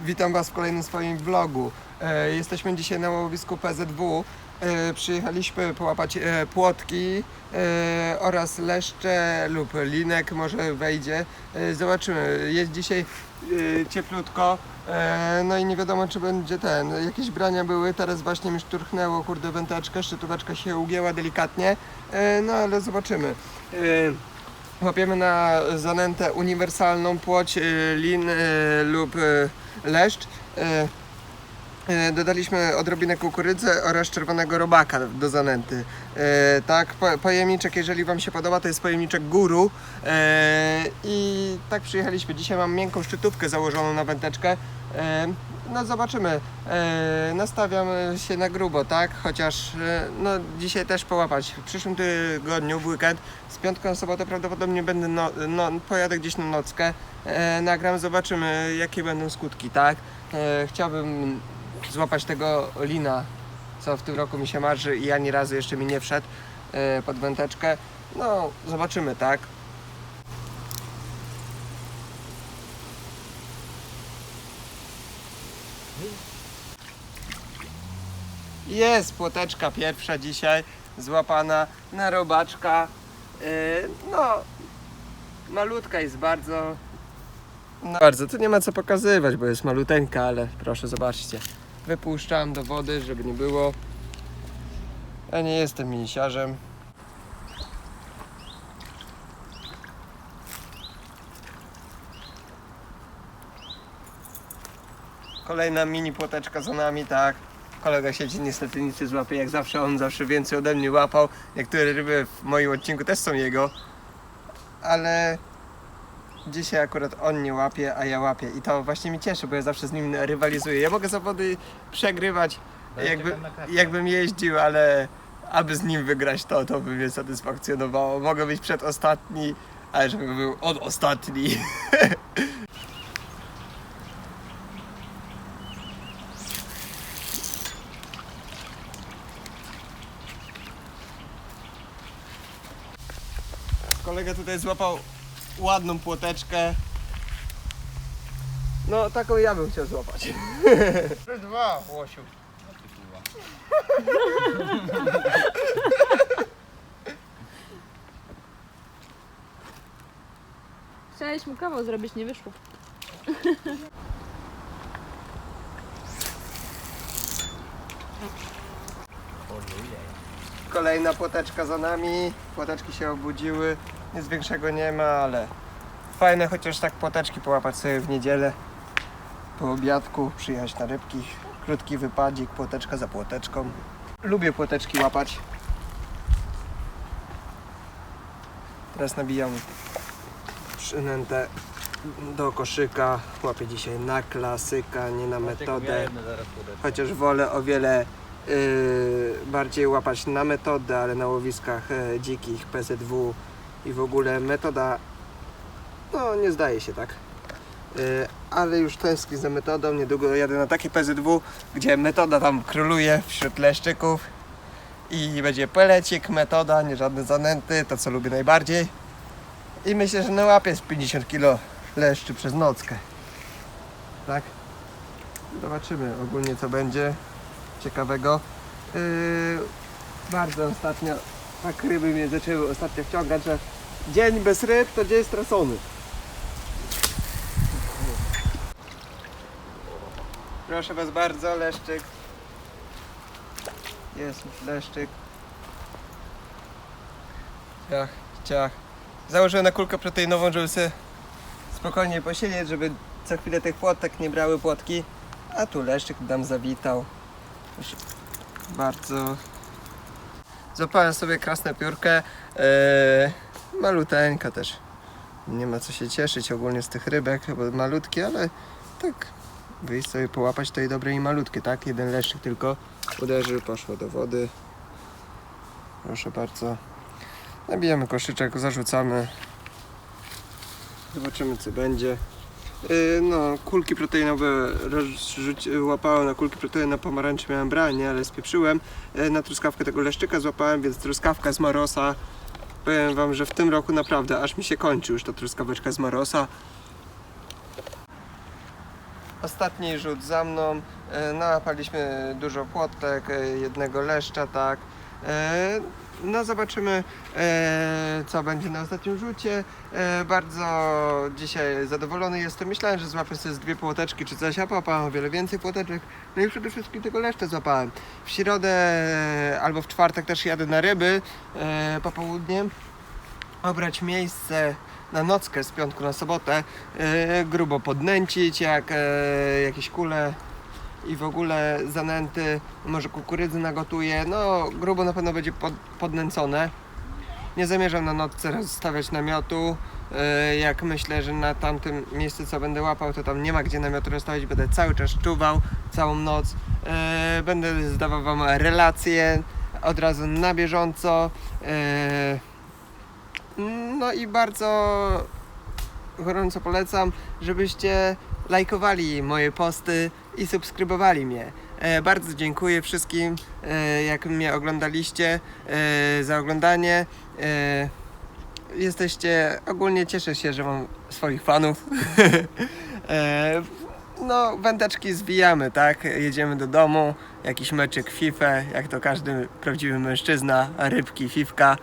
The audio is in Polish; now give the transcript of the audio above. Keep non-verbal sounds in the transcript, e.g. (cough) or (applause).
Witam Was w kolejnym swoim vlogu. E, jesteśmy dzisiaj na łowisku PZW. E, przyjechaliśmy połapać e, płotki e, oraz leszcze lub linek, może wejdzie. E, zobaczymy. Jest dzisiaj e, cieplutko. E, no i nie wiadomo czy będzie ten. Jakieś brania były, teraz właśnie mi szturchnęło kurde węteczkę, szczytóweczka się ugięła delikatnie. E, no ale zobaczymy. E, Łapiemy na zanętę uniwersalną płoć, y, lin y, lub y, leszcz. Y, y, Dodaliśmy odrobinę kukurydzy oraz czerwonego robaka do zanęty. Y, Tak, po- pojemniczek, jeżeli Wam się podoba, to jest pojemniczek guru. I tak przyjechaliśmy. Dzisiaj mam miękką szczytówkę założoną na wędeczkę. No zobaczymy. Y, Nastawiam się na grubo, tak? Chociaż y, no, dzisiaj też połapać. W przyszłym tygodniu, w weekend, z piątku na sobotę prawdopodobnie będę no, no, pojadę gdzieś na nockę. E, nagram, zobaczymy jakie będą skutki, tak? E, chciałbym złapać tego lina, co w tym roku mi się marzy i ani razu jeszcze mi nie wszedł e, pod wędeczkę. No, zobaczymy, tak? Jest płoteczka pierwsza dzisiaj złapana na robaczka. Yy, no, malutka jest bardzo. No, bardzo, tu nie ma co pokazywać, bo jest maluteńka, ale proszę zobaczcie. Wypuszczam do wody, żeby nie było. Ja nie jestem minisiarzem. Kolejna mini płoteczka za nami, tak. Kolega siedzi, niestety nic nie złapie, jak zawsze on zawsze więcej ode mnie łapał. Niektóre ryby w moim odcinku też są jego, ale dzisiaj akurat on nie łapie, a ja łapię i to właśnie mi cieszy, bo ja zawsze z nim rywalizuję. Ja mogę zawody przegrywać, jakby, jakbym jeździł, ale aby z nim wygrać to, to by mnie satysfakcjonowało. Mogę być przedostatni, ale żeby był on ostatni. (laughs) Kolega tutaj złapał ładną płoteczkę. No, taką ja bym chciał złapać. (laughs) Dwa, Łosiu. Chciałeś mu kawał zrobić, nie wyszło. (laughs) Kolejna płoteczka za nami. Płoteczki się obudziły. Nic większego nie ma, ale fajne chociaż tak płoteczki połapać sobie w niedzielę. Po obiadku przyjechać na rybki. Krótki wypadzik, płoteczka za płoteczką. Lubię płoteczki łapać. Teraz nabijam przynętę do koszyka. Łapię dzisiaj na klasyka, nie na metodę. Chociaż wolę o wiele bardziej łapać na metodę, ale na łowiskach e, dzikich, PZW i w ogóle metoda no nie zdaje się tak. Y, ale już tęsknię za metodą, niedługo jadę na takie PZW, gdzie metoda tam króluje wśród leszczyków i będzie pelecik, metoda, nie żadne zanęty, to co lubię najbardziej. I myślę, że nałapię z 50 kg leszczy przez nockę. Tak? Zobaczymy ogólnie co będzie ciekawego. Yy, bardzo ostatnio tak ryby mnie zaczęły ostatnio wciągać, że dzień bez ryb to dzień stracony. Proszę Was bardzo, leszczyk. Jest leszczyk. Ciach, ciach. Założyłem na kulkę proteinową, żeby sobie spokojnie posiedzieć, żeby co chwilę tych płotek nie brały płotki. A tu leszczyk nam zawitał. Bardzo. Złapałem sobie krasnę piórkę. Eee, maluteńka też. Nie ma co się cieszyć ogólnie z tych rybek, bo malutkie, ale tak wyjść sobie połapać to i dobre i malutkie, tak? Jeden leszczyk tylko uderzył, poszło do wody. Proszę bardzo. Nabijamy koszyczek, zarzucamy. Zobaczymy co będzie. Yy, no, kulki proteinowe łapałem na kulki proteinowe na pomarańczy miałem branie, ale spieprzyłem. Yy, na truskawkę tego leszczyka złapałem, więc truskawka z Marosa. Powiem wam, że w tym roku naprawdę aż mi się kończy już ta truskaweczka z Marosa. ostatni rzut za mną. E, nałapaliśmy dużo płotek, jednego leszcza, tak. No zobaczymy, e, co będzie na ostatnim rzucie. E, bardzo dzisiaj zadowolony jestem. Myślałem, że złapię sobie z dwie płoteczki czy coś, a połapałem o wiele więcej płoteczek. No i przede wszystkim tego leszcze złapałem. W środę e, albo w czwartek też jadę na ryby e, popołudniem. Obrać miejsce na nockę z piątku na sobotę. E, grubo podnęcić, jak e, jakieś kule i w ogóle zanęty, może kukurydzy nagotuję. No, grubo na pewno będzie pod, podnęcone. Nie zamierzam na nocce rozstawiać namiotu. E, Jak myślę, że na tamtym miejscu, co będę łapał, to tam nie ma gdzie namiotu rozstawić. Będę cały czas czuwał, całą noc. E, Będę zdawał Wam relacje od razu na bieżąco. E, No i bardzo gorąco polecam, żebyście lajkowali moje posty i subskrybowali mnie. E, bardzo dziękuję wszystkim, e, jak mnie oglądaliście, e, za oglądanie. E, jesteście, ogólnie cieszę się, że mam swoich fanów. (laughs) e, no, wędeczki zwijamy, tak? Jedziemy do domu, jakiś meczyk FIFA, jak to każdy prawdziwy mężczyzna, rybki, fifka.